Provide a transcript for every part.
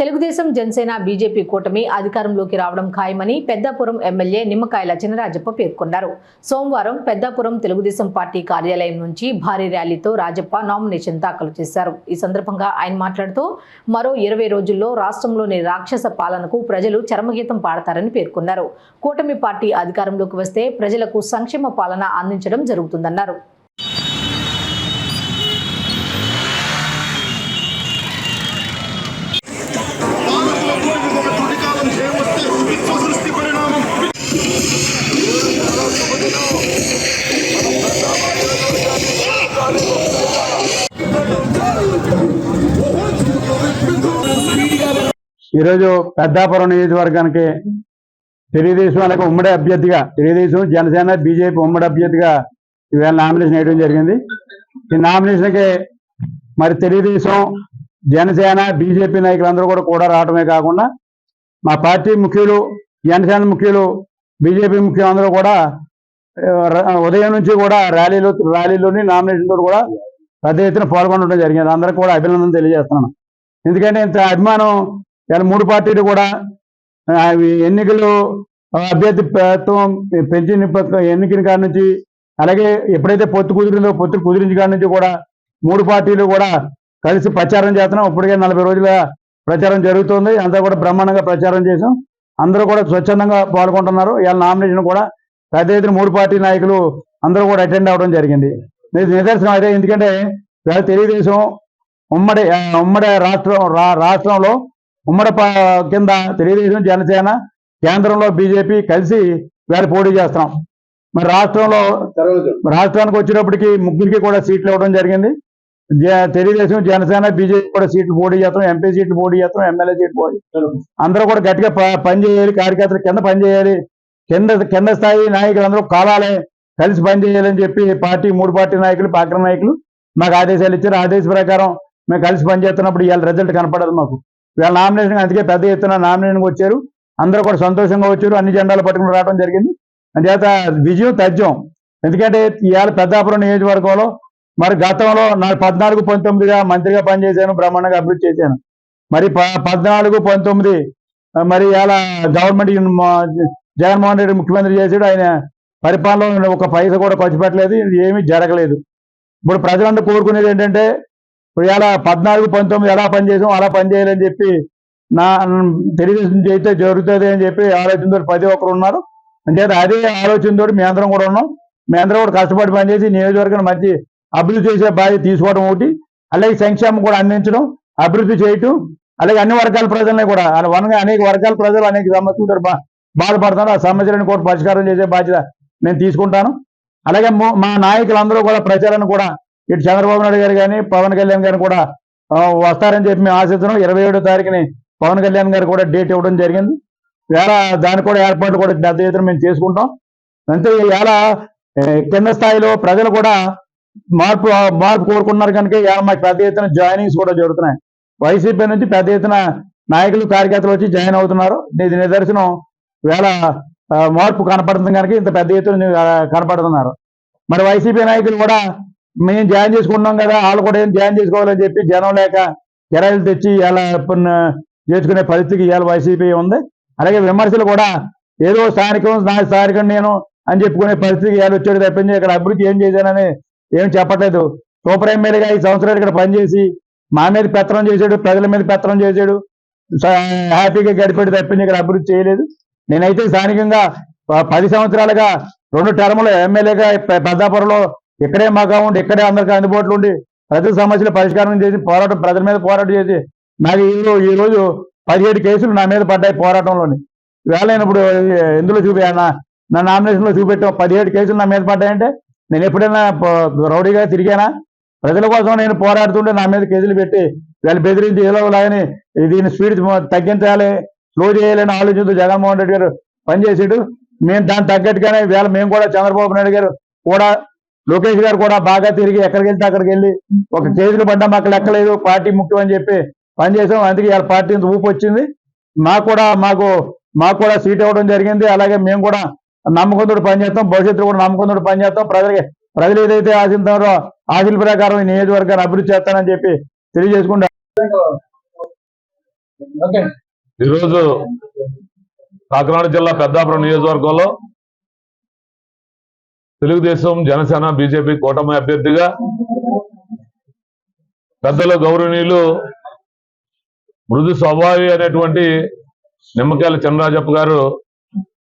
Telugu Desam Janasena BJP కూటమి అధికారంలోకి రావడం ఖాయమని పెద్దాపురం ఎమ్మెల్యే నిమ్మకాయల చినరాజప్ప పేర్కొన్నారు. సోమవారం పెద్దాపురం తెలుగుదేశం పార్టీ కార్యాలయం నుంచి భారీ ర్యాలీతో రాజప్ప నామినేషన్ దాఖలు చేశారు. ఈ సందర్భంగా ఆయన మాట్లాడుతూ మరో ఇరవై రోజుల్లో రాష్ట్రంలోని రాక్షస పాలనకు ప్రజలు చరమగీతం పాడతారని పేర్కొన్నారు. కూటమి పార్టీ అధికారంలోకి వస్తే ప్రజలకు సంక్షేమ పాలన అందించడం జరుగుతుందన్నారు. ఈరోజు పెద్దాపురం నియోజకవర్గానికి తెలుగుదేశం అనేక ఉమ్మడి అభ్యర్థిగా తెలుగుదేశం జనసేన బీజేపీ ఉమ్మడి అభ్యర్థిగా ఈవేళ నామినేషన్ వేయడం జరిగింది. ఈ నామినేషన్కి మరి తెలుగుదేశం జనసేన బీజేపీ నాయకులందరూ కూడా కూడా రావడమే కాకుండా మా పార్టీ ముఖ్యులు జనసేన ముఖ్యులు బీజేపీ ముఖ్యులు అందరూ కూడా ఉదయం నుంచి కూడా ర్యాలీలో ర్యాలీలోని నామినేషన్ కూడా పెద్ద ఎత్తున పాల్గొనడం జరిగింది. అందరికీ కూడా అభినందన తెలియజేస్తున్నాను. ఎందుకంటే ఇంత అభిమానం ఇలా మూడు పార్టీలు కూడా ఈ ఎన్నికలు అభ్యర్థి ప్రభుత్వం పెంచిన ఎన్నికల కాడ నుంచి అలాగే ఎప్పుడైతే పొత్తు కుదిరిందో పొత్తు కుదిరించి కాడ నుంచి కూడా మూడు పార్టీలు కూడా కలిసి ప్రచారం చేస్తున్నాం. ఇప్పటికే నలభై రోజుల ప్రచారం జరుగుతుంది. అంతా కూడా బ్రహ్మాండంగా ప్రచారం చేసాం అందరూ కూడా స్వచ్ఛందంగా పాల్గొంటున్నారు. ఇవాళ నామినేషన్ కూడా పెద్ద ఎత్తున మూడు పార్టీ నాయకులు అందరూ కూడా అటెండ్ అవ్వడం జరిగింది. నిదర్శనం అయితే ఎందుకంటే తెలుగుదేశం ఉమ్మడి ఉమ్మడి రాష్ట్రం రా- రాష్ట్రంలో ఉమ్మడి కింద తెలుగుదేశం జనసేన కేంద్రంలో బీజేపీ కలిసి వేళ పోటీ చేస్తున్నాం. మరి రాష్ట్రంలో రాష్ట్రానికి వచ్చేటప్పటికి ముగ్గురికి కూడా సీట్లు ఇవ్వడం జరిగింది. తెలుగుదేశం జనసేన బీజేపీ కూడా సీట్లు పోటీ చేస్తాం. ఎంపీ సీట్లు పోటీ చేస్తాం. ఎమ్మెల్యే సీట్లు పోటీ అందరూ కూడా గట్టిగా పనిచేయాలి కార్యకర్తలు కింద పనిచేయాలి కింద కింద స్థాయి నాయకులందరూ కాలాలే కలిసి పనిచేయాలని చెప్పి పార్టీ మూడు పార్టీ నాయకులు పార్టీ నాయకులు మాకు ఆదేశాలు ఇచ్చారు. ఆదేశ ప్రకారం మేము కలిసి పనిచేస్తున్నప్పుడు ఇవాళ రిజల్ట్ కనపడదు మాకు. వీళ్ళ నామినేషన్ అందుకే పెద్ద ఎత్తున నామినేషన్కి వచ్చారు. అందరూ కూడా సంతోషంగా వచ్చారు. అన్ని జెండాలు పట్టుకుని రావడం జరిగింది. అందుచేత విజయం తథ్యం. ఎందుకంటే ఇవాళ పెద్దాపురం నియోజకవర్గంలో మరి గతంలో నా పద్నాలుగు పంతొమ్మిదిగా మంత్రిగా పనిచేశాను బ్రహ్మాండంగా అభివృద్ధి చేశాను. మరి ప- పద్నాలుగు పంతొమ్మిది మరి ఇలా గవర్నమెంట్ జగన్మోహన్ రెడ్డి ముఖ్యమంత్రి చేశాడు. ఆయన పరిపాలన ఒక పైస కూడా ఖర్చు పెట్టలేదు. ఏమీ జరగలేదు. ఇప్పుడు ప్రజలందరూ కోరుకునేది ఏంటంటే ఇవాళ పద్నాలుగు పంతొమ్మిది ఎలా పనిచేసాం అలా పనిచేయాలని చెప్పి నా తెలుగుదేశం చేస్తే జరుగుతుంది అని చెప్పి ఆలోచనతో ప్రతి ఒక్కరు ఉన్నారు. అంటే అదే ఆలోచనతో మీ అందరం కూడా ఉన్నాం. మీ అందరం కూడా కష్టపడి పనిచేసి నియోజకవర్గాన్ని మంచి అభివృద్ధి చేసే బాధ్యత తీసుకోవడం ఒకటి. అలాగే సంక్షేమం కూడా అందించడం అభివృద్ధి చేయటం అలాగే అన్ని వర్గాల ప్రజల్ని కూడా అలా వనగా అనేక వర్గాల ప్రజలు అనేక సమస్యలతో బా- బాధపడతారు ఆ సమస్యలను కూడా పరిష్కారం చేసే బాధ్యత నేను తీసుకుంటాను. అలాగే మా నాయకులందరూ కూడా ప్రచారాన్ని కూడా ఇటు చంద్రబాబు నాయుడు గారు కానీ పవన్ కళ్యాణ్ గారు కూడా వస్తారని చెప్పి మేము ఆశిస్తున్నాం. ఇరవై ఏడో తారీఖుని పవన్ కళ్యాణ్ గారు కూడా డేట్ ఇవ్వడం జరిగింది. వేళ దానికి కూడా ఏర్పాట్లు కూడా పెద్ద ఎత్తున మేము చేసుకుంటాం. అంతే ఇవాళ కింద స్థాయిలో ప్రజలు కూడా మార్పు మార్పు కోరుకున్నారు కనుక ఇవాళ మాకు పెద్ద ఎత్తున జాయినింగ్స్ కూడా జరుగుతున్నాయి. వైసీపీ నుంచి పెద్ద ఎత్తున నాయకులు కార్యకర్తలు వచ్చి జాయిన్ అవుతున్నారు. ఇది నిదర్శనం. వేళ మార్పు కనపడుతుంది కనుక ఇంత పెద్ద ఎత్తున కనపడుతున్నారు. మరి వైసీపీ నాయకులు కూడా మేము జాయిన్ చేసుకున్నాం కదా వాళ్ళు కూడా ఏం జాయిన్ చేసుకోవాలని చెప్పి జనం లేక కిరాయిలు తెచ్చి ఇలా చేసుకునే పరిస్థితికి ఇవాళ వైసీపీ ఉంది. అలాగే విమర్శలు కూడా ఏదో స్థానికం నా స్థానికం నేను అని చెప్పుకునే పరిస్థితికి ఇవాళ వచ్చాడు తప్పించి ఇక్కడ అభివృద్ధి ఏం చేశానని ఏం చెప్పట్లేదు. సూపర్ ఎమ్మెల్యేగా ఈ సంవత్సరాలు ఇక్కడ పనిచేసి మా మీద పెత్తనం చేశాడు ప్రజల మీద పెత్తనం చేశాడు. హ్యాపీగా గడిపాడు తప్పించి ఇక్కడ అభివృద్ధి చేయలేదు. నేనైతే స్థానికంగా పది సంవత్సరాలుగా రెండు టర్ములు ఎమ్మెల్యేగా పెద్దాపురంలో ఇక్కడే మాగా ఉండి ఇక్కడే అందరికీ అందుబాటులో ఉండి ప్రజల సమస్యలు పరిష్కారం చేసి పోరాటం ప్రజల మీద పోరాటం చేసి నాకు ఈ రో- రోజు పదిహేడు కేసులు నా మీద పడ్డాయి పోరాటంలోని. వేళ ఎందులో చూపి నా నామినేషన్లో చూపెట్టాం. పదిహేడు కేసులు నా మీద పడ్డాయంటే నేను ఎప్పుడైనా రౌడీగా తిరిగానా? ప్రజల కోసం నేను పోరాడుతుంటే నా మీద కేసులు పెట్టి వీళ్ళు బెదిరించి ఏదో లాగని దీని స్పీడ్ తగ్గించాలి స్లో చేయాలని ఆలోచనతో జగన్మోహన్ రెడ్డి గారు పనిచేసాడు. మేము దాన్ని తగ్గట్టుగానే వేళ మేము కూడా చంద్రబాబు నాయుడు గారు కూడా లోకేష్ గారు కూడా బాగా తిరిగి ఎక్కడికి వెళ్తే అక్కడికి వెళ్ళి ఒక కేసులు పడ్డా మాకు లెక్కలేదు పార్టీ ముఖ్యం అని చెప్పి పనిచేసాం అందుకే ఇవాళ పార్టీ ఇంత ఊపు వచ్చింది. మాకు కూడా మాకు మాకు కూడా సీట్ ఇవ్వడం జరిగింది. అలాగే మేము కూడా నమ్మకంతో పనిచేస్తాం భవిష్యత్తులో కూడా నమ్మకంతో పనిచేస్తాం ప్రజలకి ప్రజలు ఏదైతే ఆశిస్తారో ఆశల ప్రకారం ఈ నియోజకవర్గాన్ని అభివృద్ధి చేస్తానని చెప్పి తెలియజేసుకుంటా ఈరోజు కాకినాడ జిల్లా పెద్దాపురం నియోజకవర్గంలో తెలుగుదేశం జనసేన బీజేపీ కూటమి అభ్యర్థిగా పెద్దల గౌరవనీయులు మృదు స్వభావి అనేటువంటి నిమ్మకాయల చినరాజప్ప గారు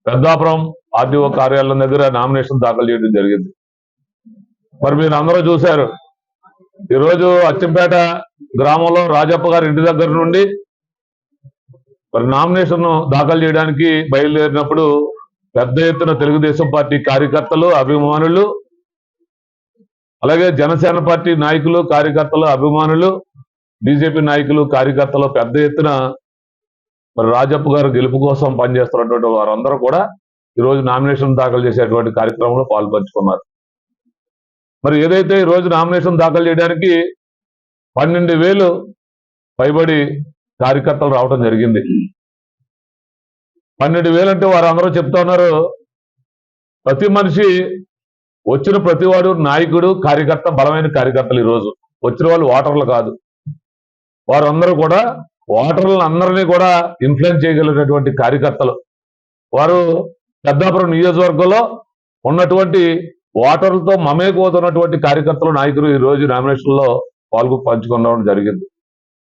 పెద్దాపురం ఆర్టీఓ కార్యాలయం దగ్గర నామినేషన్ దాఖలు చేయడం జరిగింది. మరి మీరు అందరూ చూశారు. ఈరోజు అచ్చంపేట గ్రామంలో రాజప్ప గారి ఇంటి దగ్గర నుండి మరి నామినేషన్ దాఖలు చేయడానికి బయలుదేరినప్పుడు పెద్ద ఎత్తున తెలుగుదేశం పార్టీ కార్యకర్తలు అభిమానులు అలాగే జనసేన పార్టీ నాయకులు కార్యకర్తలు అభిమానులు బీజేపీ నాయకులు కార్యకర్తలు పెద్ద ఎత్తున మరి రాజప్ప గారు గెలుపు కోసం పనిచేస్తున్నటువంటి వారందరూ కూడా ఈరోజు నామినేషన్ దాఖలు చేసేటువంటి కార్యక్రమంలో పాల్పంచుకున్నారు. మరి ఏదైతే ఈ రోజు నామినేషన్ దాఖలు చేయడానికి పన్నెండు వేలు పైబడి కార్యకర్తలు రావడం జరిగింది. పన్నెండు వేలు అంటే వారు అందరూ చెప్తా ఉన్నారు. ప్రతి మనిషి వచ్చిన ప్రతివాడు నాయకుడు కార్యకర్త బలమైన కార్యకర్తలు ఈరోజు వచ్చిన వాళ్ళు ఓటర్లు కాదు. వారందరూ కూడా ఓటర్లను అందరినీ కూడా ఇన్ఫ్లుయెన్స్ చేయగలిగినటువంటి కార్యకర్తలు. వారు పెద్దాపురం నియోజకవర్గంలో ఉన్నటువంటి ఓటర్లతో మమేకోతున్నటువంటి కార్యకర్తలు నాయకులు ఈ రోజు నామినేషన్ పాల్గొ పంచుకోవడం జరిగింది.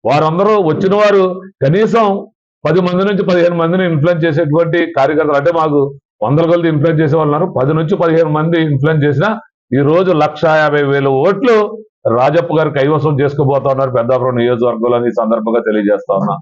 వారందరూ వచ్చిన వారు కనీసం పది మంది నుంచి పదిహేను మందిని ఇన్ఫ్లుయెన్స్ చేసేటువంటి కార్యకర్తలు అంటే మాకు వందల కొలది ఇన్ఫ్లుయెన్స్ చేసే వాళ్ళు ఉన్నారు. పది నుంచి పదిహేను మంది ఇన్ఫ్లుయెన్స్ చేసిన ఈ రోజు లక్ష యాభై వేల ఓట్లు రాజప్ప గారు కైవసం చేసుకోబోతా ఉన్నారు. పెద్దాపురం నియోజకవర్గంలో ఈ సందర్భంగా తెలియజేస్తా ఉన్నా.